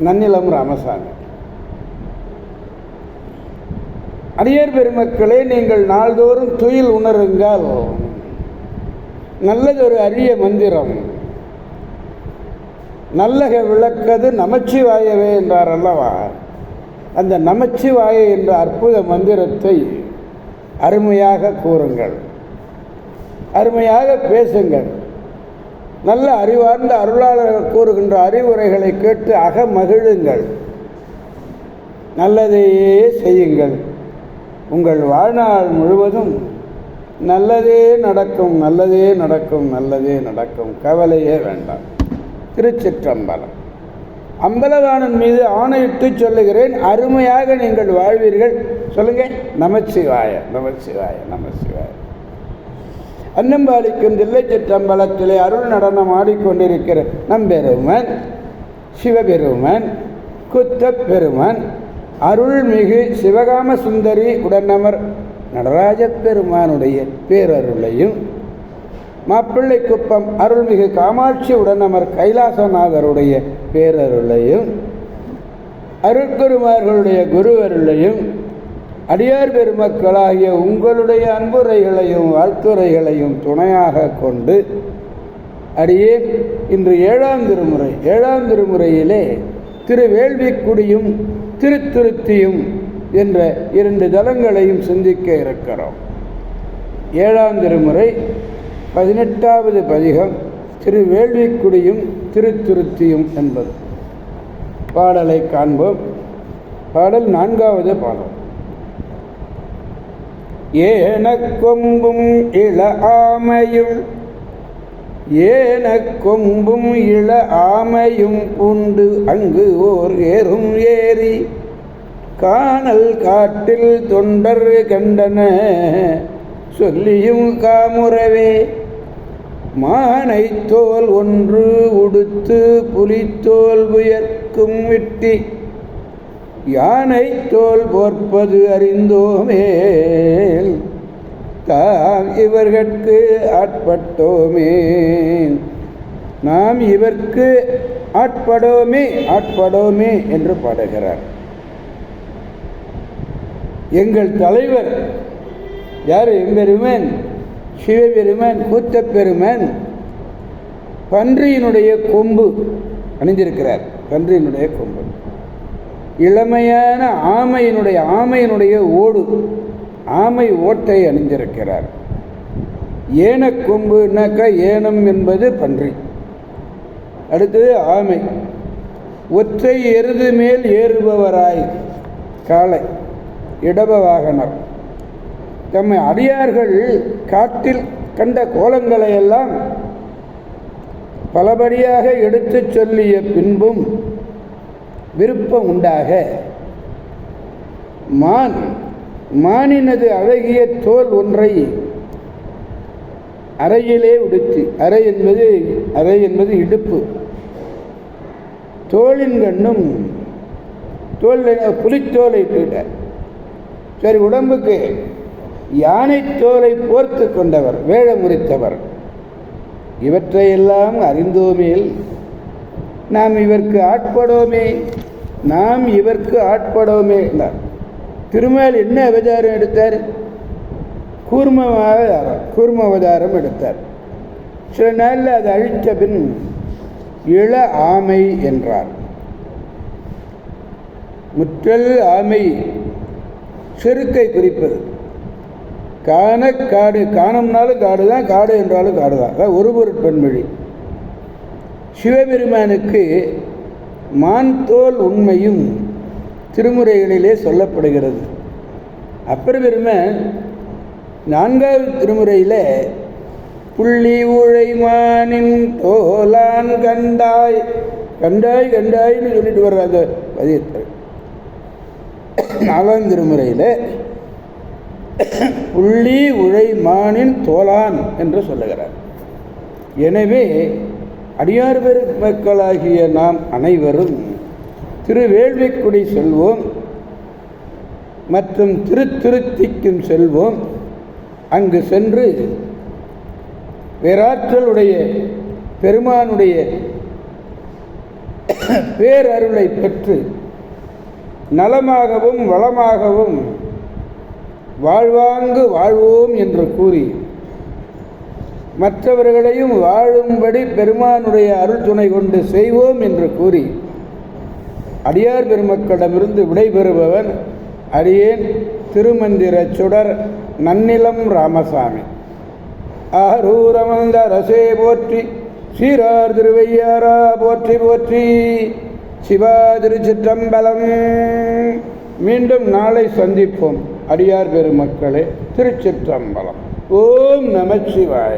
Nannilam Ramasamy. Arrear பெருமக்களே நீங்கள் நாள்தோறும் துயில் உணருங்கள். நல்லதொரு அரிய மந்திரம். நல்லக விளக்கது நமச்சிவாயவே என்றார் அல்லவா அந்த நமச்சிவாய என்ற அற்புத மந்திரத்தை அருமையாக கூறுங்கள். அருமையாக பேசுங்கள். நல்ல அறிவார்ந்த அருளாளர்கள் கூறுகின்ற அறிவுரைகளை கேட்டு அக மகிழுங்கள் நல்லதையே செய்யுங்கள். உங்கள் வாழ்நாள் முழுவதும் நல்லதே நடக்கும் நல்லதே நடக்கும் நல்லதே நடக்கும். கவலையே வேண்டாம். திருச்சிற்றம்பலம். அம்பலவாணன் மீது ஆணையிட்டு சொல்லுகிறேன். அருமையாக நீங்கள் வாழ்வீர்கள். சொல்லுங்கள் நமச்சிவாய நமச்சிவாய நமச்சிவாய. அன்னம்பாளிக்கும் தில்லை சிற்றம்பலத்திலே அருள் நடனம் ஆடிக்கொண்டிருக்கிற நம்பெருமன் சிவபெருமன் குத்தப் பெருமன் அருள்மிகு சிவகாம சுந்தரி உடனமர் நடராஜ பெருமானுடைய பேரருளையும் மாப்பிள்ளை குப்பம் அருள்மிகு காமாட்சி உடனமர் கைலாசநாதருடைய பேரருளையும் அருட்குருமார்களுடைய குருவருளையும் அடியார் பெருமக்களாகிய உங்களுடைய அன்புரைகளையும் வாழ்த்துரைகளையும் துணையாக கொண்டு அடியே இன்று ஏழாம் திருமுறை. ஏழாம் திருமுறையிலே திருவேள்விக்குடியும் திருத்துருத்தியும் என்ற இரண்டு தலங்களையும் சிந்திக்க இருக்கிறோம். ஏழாம் திருமுறை பதினெட்டாவது பதிகம் திருவேள்விக்குடியும் திருத்துருத்தியும் என்பது. பாடலை காண்போம். பாடல் நான்காவது பாடல். ஏன கொம்பும் இள ஆமையும் ஏன கொம்பும் இள ஆமையும் உண்டு அங்கு ஓர் ஏறும் ஏறி காணல் காட்டில் தொண்டர் கண்டன சொல்லியும் காமுறவே. மானை தோல் ஒன்று உடுத்து புலித்தோல் உயர்க்கும் விட்டி யானை தோல் போற்பது அறிந்தோமே. தாம் இவர்கட்கு ஆட்பட்டோமே. நாம் இவர்க்கு ஆட்படோமே ஆட்படோமே என்று பாடுகிறார். எங்கள் தலைவர் யார்? எம்பெருமன் சிவபெருமன் கூத்தப்பெருமன். பன்றியினுடைய கொம்பு அணிந்திருக்கிறார். பன்றியினுடைய கொம்பு. இளமையான ஆமையினுடைய ஆமையினுடைய ஓடு ஆமை ஓட்டை அணிந்திருக்கிறார். ஏன கொம்புனாக்கா ஏனம் என்பது பன்றி. அடுத்தது ஆமை. ஒற்றை எருது மேல் ஏறுபவராய் காலை இடப வாகனர் தம்மை அடியார்கள் காட்டில் கண்ட கோலங்களை எல்லாம் பலபடியாக எடுத்துச் சொல்லிய பின்பும் விருப்பம் உண்டாக. மான் மானினது அழகிய தோல் ஒன்றை அறையிலே உடுத்தி அறை என்பது அறை என்பது இடுப்பு. தோளின் கண்ணும் தோல் புலித்தோலை இட்டுட்டார் சரி உடம்புக்கு யானை தோலை போர்த்து கொண்டவர் வேழமுறித்தவர். இவற்றையெல்லாம் அறிந்தோமேல் நாம் இவருக்கு ஆட்படோமே நாம் இவருக்கு ஆட்படோமே என்றார். திருமேல் என்ன அவதாரம் எடுத்தார்? கூர்ம அவதாரம் கூர்ம அவதாரம் எடுத்தார். சில நாளில் அது அழித்த பின் இள ஆமை என்றார். முற்றல் ஆமை செருக்கை குறிப்பது. காண காடு காணம்னாலும் காடு தான் காடு என்றாலும் காடு தான் அதான் ஒரு பொருட்பன்மொழி சிவபெருமானுக்கு மான் தோல் உண்மையும் திருமுறைகளிலே சொல்லப்படுகிறது. அப்பர் பெருமான் நான்காவது திருமுறையில் புள்ளி உழைமானின் தோலான் கண்டாய் கண்டாய் கண்டாய்னு சொல்லிட்டு வர்ற அந்த பதியத்தை நாலாம் திருமுறையில் புள்ளி உழைமானின் தோலான் என்று சொல்லுகிறார். எனவே அடியார் பெருமக்களாகிய நாம் அனைவரும் திருவேள்விக்குடி செல்வோம் மற்றும் திருத்திருத்திக்கும் செல்வோம். அங்கு சென்று பேராற்றலுடைய பெருமானுடைய பேரருளை பெற்று நலமாகவும் வளமாகவும் வாழ்வாங்கு வாழ்வோம் என்று கூறி மற்றவர்களையும் வாழும்படி பெருமானுடைய அருள் துணை கொண்டு செய்வோம் என்று கூறி அடியார் பெருமக்களிடமிருந்து விடைபெறுபவன் அடியேன் திருமந்திர சுடர் நன்னிலம் ராமசாமி. ஆரூரமந்த ரசே போற்றி சீரார் திருவையாரா போற்றி போற்றி சிவா திருச்சிற்றம்பலம். மீண்டும் நாளை சந்திப்போம் அடியார் பெருமக்களே திருச்சிற்றம்பலம். ஓம் நமச்சிவாய